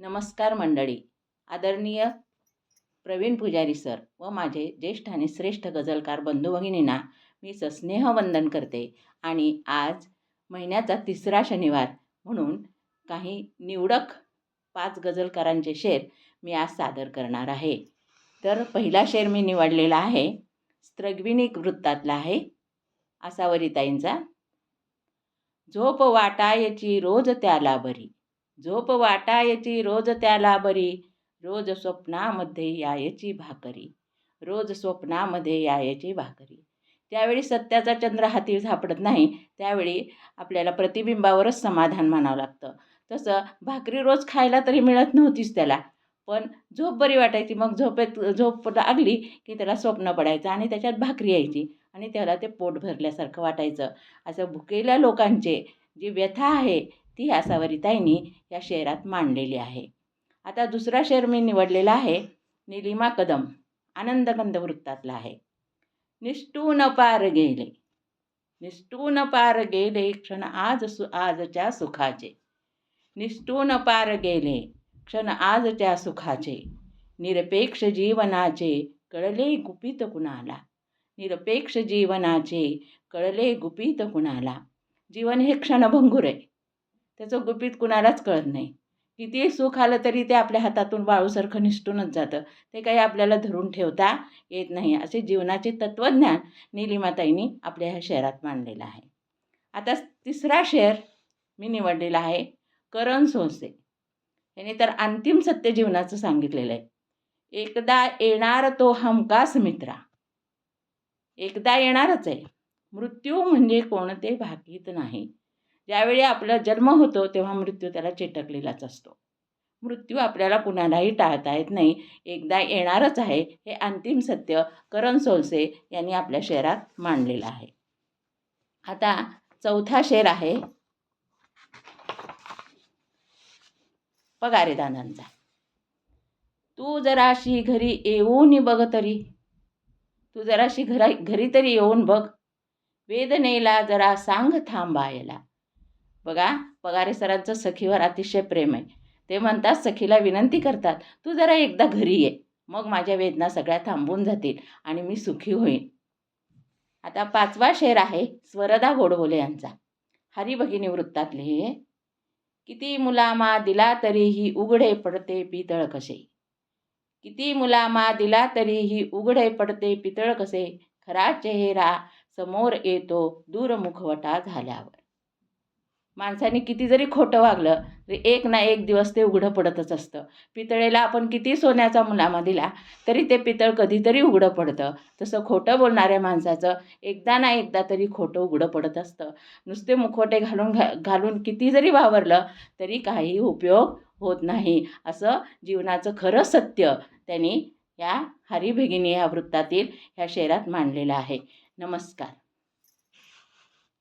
नमस्कार मंडळी. आदरणीय प्रवीण पुजारी सर व माझे ज्येष्ठ आणि श्रेष्ठ गझलकार बंधू भगिनींना मी सस्नेह वंदन करते. आणि आज महिन्याचा तिसरा शनिवार म्हणून काही निवडक पाच गझलकारांचे शेर मी आज सादर करणार आहे. तर पहिला शेर मी निवडलेला आहे. स्त्रग्विणी वृत्तातला आहे. आसावरीताईंचा. झोप वाटायची रोज त्याला बरी. झोप वाटायची रोज त्याला बरी रोज स्वप्नामध्ये यायची भाकरी रोज स्वप्नामध्ये यायची भाकरी. त्यावेळी सत्याचा चंद्र हाती सापडत नाही त्यावेळी आपल्याला प्रतिबिंबावरच समाधान मानावं लागतं. तसं भाकरी रोज खायला तरी मिळत नव्हतीच त्याला. पण झोप बरी वाटायची मग झोपेत झोप लागली की त्याला स्वप्न पडायचं आणि त्याच्यात भाकरी यायची आणि त्याला ते पोट भरल्यासारखं वाटायचं. असं भुकेल्या लोकांचे जी व्यथा आहे ती आसावरीताईंनी या शेरात मांडलेली आहे. आता दुसरा शेर मी निवडलेला आहे निलिमा कदम आनंदकंद वृत्तातला आहे. निष्ठून पार गेले निष्ठून पार गेले क्षण आज सु आजच्या सुखाचे. निष्ठून पार गेले क्षण आजच्या सुखाचे. निरपेक्ष जीवनाचे कळले गुपित कुणाला? निरपेक्ष जीवनाचे कळले गुपित कुणाला? जीवन हे क्षणभंगूर आहे. त्याचं गुपित कुणालाच कळत नाही. किती सुख आलं तरी ते आपल्या हातातून वाळूसारखं निसटूनच जातं. ते काही आपल्याला धरून ठेवता येत नाही. असे जीवनाचे तत्त्वज्ञान निलिमाताईंनी आपल्या ह्या शहरात मांडलेलं आहे. आता तिसरा शेअर मी निवडलेला आहे करण सोसे याने तर अंतिम सत्य जीवनाचं सांगितलेलं आहे. एकदा येणार तो हमकास मित्रा. एकदा येणारच आहे. मृत्यू म्हणजे कोणते भाकीत नाही. ज्यावेळी आपला जन्म होतो तेव्हा मृत्यू त्याला चेटकलेलाच असतो. मृत्यू आपल्याला कुणालाही टाळता येत नाही. एकदा येणारच आहे. हे अंतिम सत्य करण सोलसे यांनी आपल्या शेरात मांडलेलं आहे. आता चौथा शेर आहे. पगारेदानांचा. तू जराशी घरी येऊन बघ तरी. तू जराशी घरा घरी तरी येऊन बघ. वेदनेला जरा सांग थांबायला. बघा पगारे सरांचं सखीवर अतिशय प्रेम आहे. ते म्हणतात सखीला विनंती करतात तू जरा एकदा घरी ये मग माझ्या वेदना सगळ्या थांबून जातील आणि मी सुखी होईन. आता पाचवा शेर आहे स्वरदा गोडबोले यांचा. हरिभगिनी वृत्तातले हे किती मुलामा दिला तरीही उघडे पडते पितळ कसे? किती मुलामा दिला तरीही उघडे पडते पितळ कसे? खरा चेहरा समोर येतो दूरमुखवटा झाल्यावर. माणसाने किती जरी खोटं वागलं तरी एक ना एक दिवस ते उघडं पडतच असतं. पितळेला आपण किती सोन्याचा मुलामा दिला तरी ते पितळ कधीतरी उघडं पडतं. तसं खोटं बोलणाऱ्या माणसाचं एकदा ना एकदा तरी खोटं उघडं पडत असतं. नुसते मुखवटे घालून घा घालून किती जरी वावरलं तरी काही उपयोग होत नाही. असं जीवनाचं खरं सत्य त्यांनी या हरिभगिनी या वृत्तातील ह्या शेरात मांडलेलं आहे. नमस्कार.